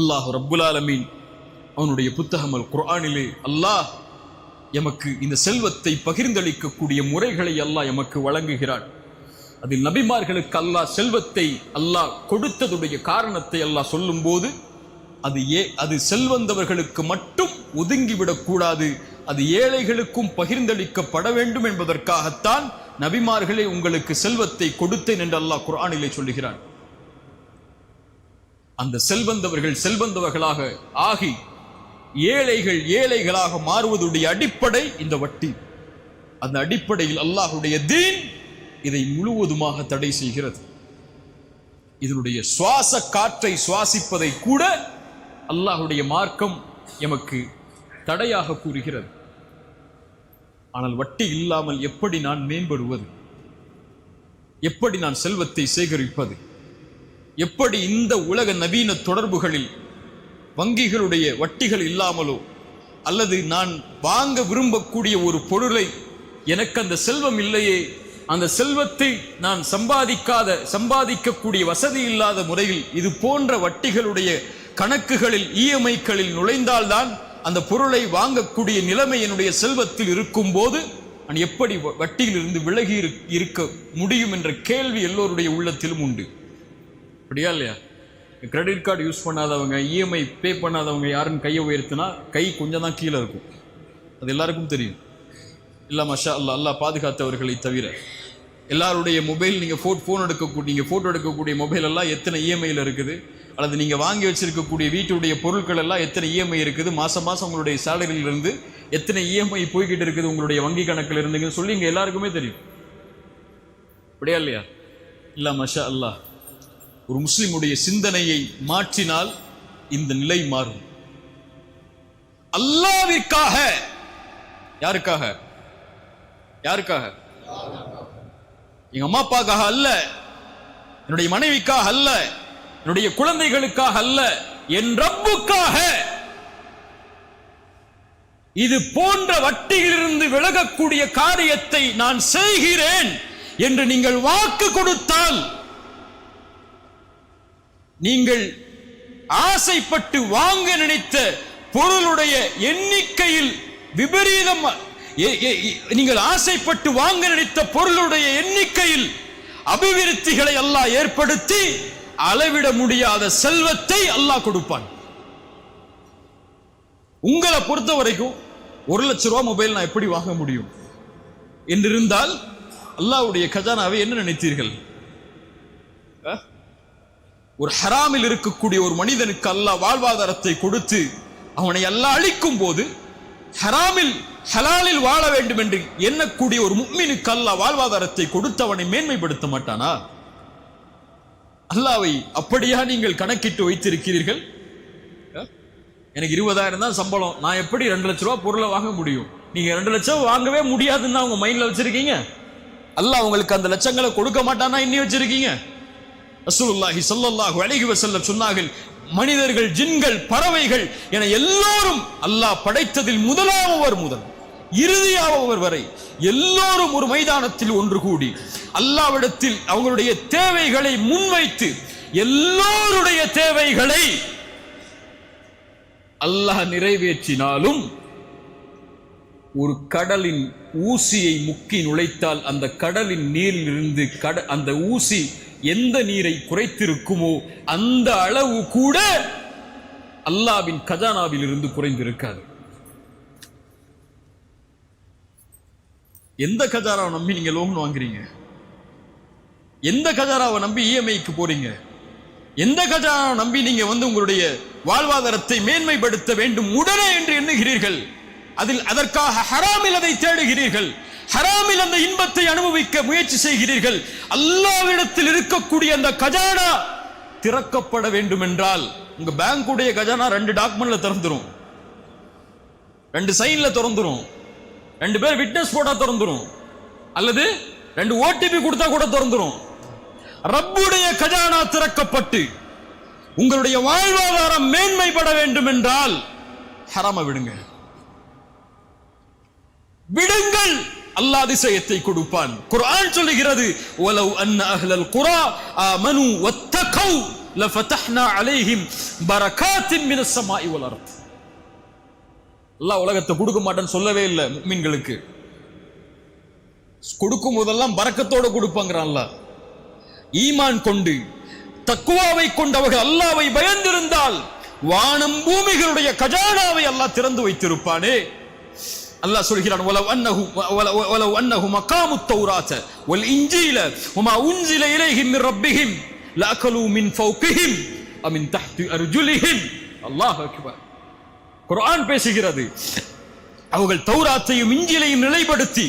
அல்லாஹ் ரப்புலாலமீன் அவனுடைய புத்தகம் அல் குர்ஆனிலே அல்லாஹ் எமக்கு இந்த செல்வத்தை பகிர்ந்தளிக்கக்கூடிய முறைகளை அல்லாஹ் எமக்கு வழங்குகிறான். அதில் நபிமார்களுக்கு அல்லாஹ் செல்வத்தை அல்லாஹ் கொடுத்ததுடைய காரணத்தை அல்லாஹ் சொல்லும்போது அது ஏ அது செல்வந்தவர்களுக்கு மட்டும் ஒதுங்கிவிடக்கூடாது அது ஏழைகளுக்கும் பகிர்ந்தளிக்கப்பட வேண்டும் என்பதற்காகத்தான் நபிமார்களே உங்களுக்கு செல்வத்தை கொடுத்தேன் என்று அல்லாஹ் குரானிலே சொல்லுகிறான். அந்த செல்வந்தவர்கள் செல்வந்தவர்களாக ஆகி ஏழைகள் ஏழைகளாக மாறுவதுடைய அடிப்படை இந்த வட்டி. அந்த அடிப்படையில் அல்லாஹுடைய தீன் இதை முழுவதுமாக தடை செய்கிறது. இதனுடைய சுவாச காற்றை சுவாசிப்பதை கூட அல்லாஹுடைய மார்க்கம் எமக்கு தடையாக கூறுகிறது. ஆனால் வட்டி இல்லாமல் எப்படி நான் மேம்படுவது? எப்படி நான் செல்வத்தை சேகரிப்பது? எப்படி இந்த உலக நவீன தொடர்புகளில் வங்கிகளுடைய வட்டிகள் இல்லாமலோ அல்லது நான் வாங்க விரும்பக்கூடிய ஒரு பொருளை எனக்கு அந்த செல்வம் இல்லையே அந்த செல்வத்தை நான் சம்பாதிக்காத சம்பாதிக்கக்கூடிய வசதி இல்லாத முறையில் இது போன்ற வட்டிகளுடைய கணக்குகளில் இஎம்ஐக்களில் நுழைந்தால்தான் அந்த பொருளை வாங்கக்கூடிய நிலைமை என்னுடைய செல்வத்தில் இருக்கும் போது நான் எப்படி வ- வட்டியிலிருந்து விலகி இருக்க முடியும் என்ற கேள்வி எல்லோருடைய உள்ளத்திலும் உண்டு. அப்படியா இல்லையா? கிரெடிட் கார்டு யூஸ் பண்ணாதவங்க இஎம்ஐ பே பண்ணாதவங்க யாருன்னு கையை உயர்த்தினா கை கொஞ்சம் தான் கீழே இருக்கும். அது எல்லாருக்கும் தெரியும். இல்லை மஷா அல்லா பாதுகாத்தவர்களை தவிர. எல்லாருடைய மொபைல் நீங்கள் ஃபோட் ஃபோன் எடுக்கக்கூடிய நீங்கள் ஃபோட்டோ எடுக்கக்கூடிய மொபைல் எல்லாம் எத்தனை இஎம்ஐயில் இருக்குது? அல்லது நீங்கள் வாங்கி வச்சுருக்கக்கூடிய வீட்டுடைய பொருட்கள் எல்லாம் எத்தனை இஎம்ஐ இருக்குது? மாதம் மாதம் உங்களுடைய சேலரியிலிருந்து எத்தனை இஎம்ஐ போய்கிட்டு இருக்குது உங்களுடைய வங்கி கணக்கில் இருந்துங்கன்னு சொல்லி இங்கே எல்லாருக்குமே தெரியும். அப்படியா இல்லையா? இல்லை மஷா அல்லாஹ் ஒரு முஸ்லிமுடைய சிந்தனையை மாற்றினால் இந்த நிலை மாறும். அல்லாவிற்காக. யாருக்காக? யாருக்காக? எங்க அம்மா அப்பாக்காக அல்ல. என்னுடைய மனைவிக்காக அல்ல. என்னுடைய குழந்தைகளுக்காக அல்ல. என் ரப்புக்காக. இது போன்ற வட்டியிலிருந்து விலகக்கூடிய காரியத்தை நான் செய்கிறேன் என்று நீங்கள் வாக்கு கொடுத்தால் நீங்கள் ஆசைப்பட்டு வாங்க நினைத்த பொருளுடைய எண்ணிக்கையில் விபரீதம் எ- எ- நீங்கள் ஆசைப்பட்டு வாங்க நினைத்த பொருளுடைய எண்ணிக்கையில் அபிவிருத்திகளை அல்லாஹ் ஏற்படுத்தி அளவிட முடியாத செல்வத்தை அல்லாஹ் கொடுப்பான். உங்களை பொறுத்த வரைக்கும் ஒரு லட்ச ரூபா மொபைல் நான் எப்படி வாங்க முடியும்? என்றிருந்தால் அல்லாஹ்வுடைய கஜானாவை என்ன நினைத்தீர்கள்? ஒரு ஹராமில் இருக்கக்கூடிய ஒரு மனிதனுக்கு அல்லாஹ் வாழ்வாதாரத்தை கொடுத்து அவனை எல்லாம் அழிக்கும் போது ஹராமில் ஹலாலில் வாழ வேண்டும் என்று எண்ணக்கூடிய ஒரு முக்மினுக்கு அல்லாஹ் வாழ்வாதாரத்தை கொடுத்து அவனை மேன்மைப்படுத்த மாட்டானா? அல்லாவை அப்படியா நீங்கள் கணக்கிட்டு வைத்திருக்கிறீர்கள்? எனக்கு இருபதாயிரம் தான் சம்பளம். நான் எப்படி ரெண்டு லட்ச ரூபா பொருளை வாங்க முடியும்? நீங்க ரெண்டு லட்சம் வாங்கவே முடியாதுன்னு உங்க மைண்ட்ல வச்சிருக்கீங்க? அல்லாஹ் உங்களுக்கு அந்த லட்சங்களை கொடுக்க மாட்டானா இன்னி வச்சிருக்கீங்க? ரசூலுல்லாஹி சல்லல்லாஹு அலைஹி வஸல்லம் சொன்னார்கள் மனிதர்கள் ஜின்கள் பறவைகள் என எல்லோரும் அல்லாஹ் படைத்ததில் முதலாமவர் முதல் இறுதியாவவர் வரை எல்லோரும் ஒரு மைதானத்தில் ஒன்று கூடி அல்லாவிடத்தில் அவங்களுடைய தேவைகளை முன்வைத்து எல்லோருடைய தேவைகளை அல்லாஹ் நிறைவேற்றினாலும் ஒரு கடலின் ஊசியை முக்கி நுழைத்தால் அந்த கடலின் நீரிலிருந்து கட அந்த ஊசி எந்த நீரை குறைத்திருக்குமோ அந்த அளவு கூட அல்லாவின் கஜானாவில் இருந்து குறைந்திருக்காது. எந்த கஜாராவை நம்பி நீங்க லோன் வாங்குறீங்க? எந்த கஜாராவை நம்பி இஎம்ஐக்கு போறீங்க? எந்த கஜாராவை நம்பி நீங்க வந்து உங்களுடைய வாழ்வாதாரத்தை மேன்மைப்படுத்த வேண்டும் உடனே என்று எண்ணுகிறீர்கள்? அதில் அதற்காக ஹராமில் அதை தேடுகிறீர்கள்? ஹராமில் அந்த இன்பத்தை அனுபவிக்க முயற்சி செய்கிறீர்கள். அல்லாவிடத்தில் இருக்கக்கூடிய அந்த கஜானா திறக்கப்பட வேண்டும் என்றால் உங்க பேங்குடைய கஜானா ரெண்டு டாக்குமெண்ட்ல திறந்துரும். ரெண்டு சைன்ல திறந்துரும். ரெண்டு பேர் விட்னஸ் போட்டா திறந்துரும். அல்லது ரெண்டு ஓடிபி கொடுத்தா கூட திறந்துரும். ரப்புடைய கஜானா திறக்கப்பட்டு உங்களுடைய வாழ்வாதாரம் மேன்மைப்பட வேண்டும் என்றால் ஹராம விடுங்க விடுங்கள். அல்லாஹ் அதிசயத்தை கொடுப்பான். குர்ஆன் சொல்லுகிறது வலவ் அன்ன அஹ்லல் குரா ஆமனு வத்தகௌ லஃபதஹ்னா அலைஹிம் பரகாத்தின் மினஸ் சமாஇ வல் அல்லாஹ் உலகத்தை கொடுக்க மாட்டேன்னு சொல்லவே இல்லை மீன்களுக்கு கொடுக்கும் போதெல்லாம் பறக்கத்தோடு கொடுப்பாங்கிறான் அல்லாஹ். ஈமான் கொண்டு தக்குவாவை கொண்டவர்கள் அல்லாவை பயந்திருந்தால் வானம் பூமிகளுடைய கஜானாவை அல்லாஹ் திறந்து வைத்திருப்பானே. அல்லாஹ் சொல்கிறான் வலவ் அன்னஹு வல- வலவ் அன்னஹு மகாமு தௌராத்த வல் இன்ஜீல வமா உன்சில இலைஹிம் மின் ரப்பிஹிம் லஅகலு மின் ஃபௌகிஹிம் அ மின் தஹ்தி அர்ஜுலிஹிம். அல்லாஹ் அக்பர். குர்ஆன் பேசுகிறது அவர்கள் தௌராத்தையும் இஞ்சிலையும் நிலைப்படுத்தி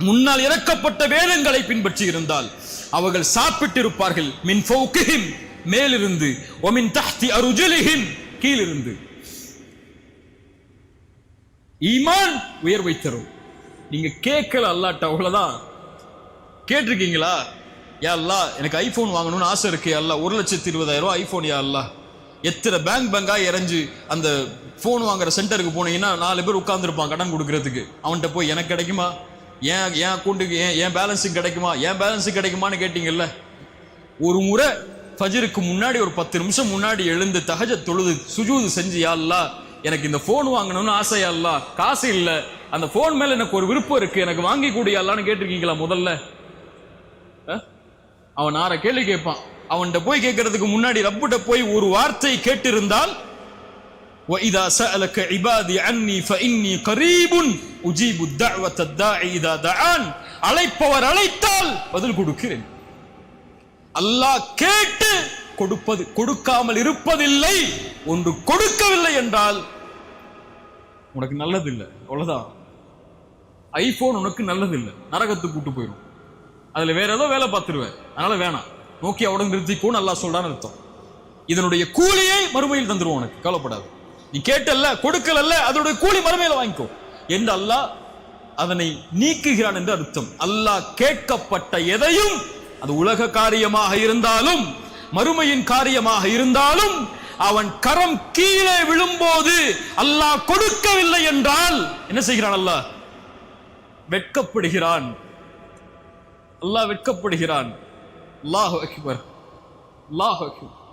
முன்னால் இறக்கப்பட்ட வேதங்களை பின்பற்றி இருந்தால் அவர்கள் சாப்பிட்டிருப்பார்கள் மின் ஃபௌகிஹிம் மேலிருந்து ஒமின் தஹ்தி அருஜுலிஹிம் கீழிருந்து. ஈமான் உயர்வை தரும். நீங்க கேட்கல அல்லாட்ட அவ்வளவுதான். கேட்டிருக்கீங்களா? யா எனக்கு ஐபோன் வாங்கணும்னு ஆசை இருக்கு அல்லா. ஒரு லட்சத்தி இருபதாயிரம் ரூபாய் ஐபோன் யா எத்தனை பேங்க் பேங்காக இறஞ்சு அந்த ஃபோன் வாங்குற சென்டருக்கு போனீங்கன்னா நாலு பேர் உட்காந்துருப்பான் கடன் கொடுக்கறதுக்கு. அவன்கிட்ட போய் எனக்கு கிடைக்குமா? ஏன் என் அக்கௌண்ட்டுக்கு ஏன் என் பேலன்ஸுக்கு கிடைக்குமா? என் பேலன்ஸுக்கு கிடைக்குமான்னு கேட்டீங்கல்ல? ஒரு முறை ஃபஜருக்கு முன்னாடி ஒரு பத்து நிமிஷம் முன்னாடி எழுந்து தகஜ தொழுது சுஜூது செஞ்சு யா எனக்கு இந்த ஃபோன் வாங்கணும்னு ஆசை யா அல்லாஹ் காசு இல்ல அந்த ஃபோன் மேல எனக்கு ஒரு விருப்பம் இருக்கு எனக்கு வாங்கி கொடு யா அல்லாஹ்னு கேட்டிருக்கீங்களா முதல்ல அஹ்? அவன் ஆற கேள்வி கேட்பான் அவன்கிட்ட போய் கேட்கறதுக்கு முன்னாடி ரப்புட்ட போய் ஒரு வார்த்தை கேட்டிருந்தால் وَإِذَا سَأَلَكَ عِبَادِي عَنِّي فَإِنِّي قَرِيبٌ أُجِيبُ الدَّعْوَةَ الدَّاعِ إِذَا دَعَانِ அழைப்பவர் அழைத்தால் பதில் கொடுக்கிறேன் அல்லாஹ் கேட்டு கொடுப்பது கொடுக்காமல் இருப்பதில்லை. ஒன்று கொடுக்கவில்லை என்றால் உனக்கு நல்லதில்லை. அவ்வளவுதான். ஐபோன் உனக்கு நல்லதில்லை. நரகத்துக்கு கூட்டு போயிடும் அதுல வேற ஏதோ வேலை பார்த்துருவேன். அதனால வேணாம். நோக்கியாவோட நிறுத்திக்கோன்னு நல்லா சொல்றான்னு அர்த்தம். இதனுடைய கூலியை மறுமையில் தந்துருவோம் உனக்கு. கவலைப்படாது. நீ கேட்டல்ல கொடுக்கலல்ல அதனுடைய கூலி மறுமையில வாங்கிக்கோ. என்று அல்லாஹ் அதனை நீக்குகிறான் என்று அர்த்தம். அல்லாஹ் கேட்கப்பட்ட எதையும் அது உலக காரியமாக இருந்தாலும் மறுமையின் காரியமாக இருந்தாலும் அவன் கரம் கீழே விழும்போது அல்லாஹ் கொடுக்கவில்லை என்றால் என்ன செய்கிறான் அல்லாஹ்? வெட்கப்படுகிறான். அல்லாஹ் வெட்கப்படுகிறான். அல்லாஹ் அக்பர். அல்லாஹ் அக்பர்.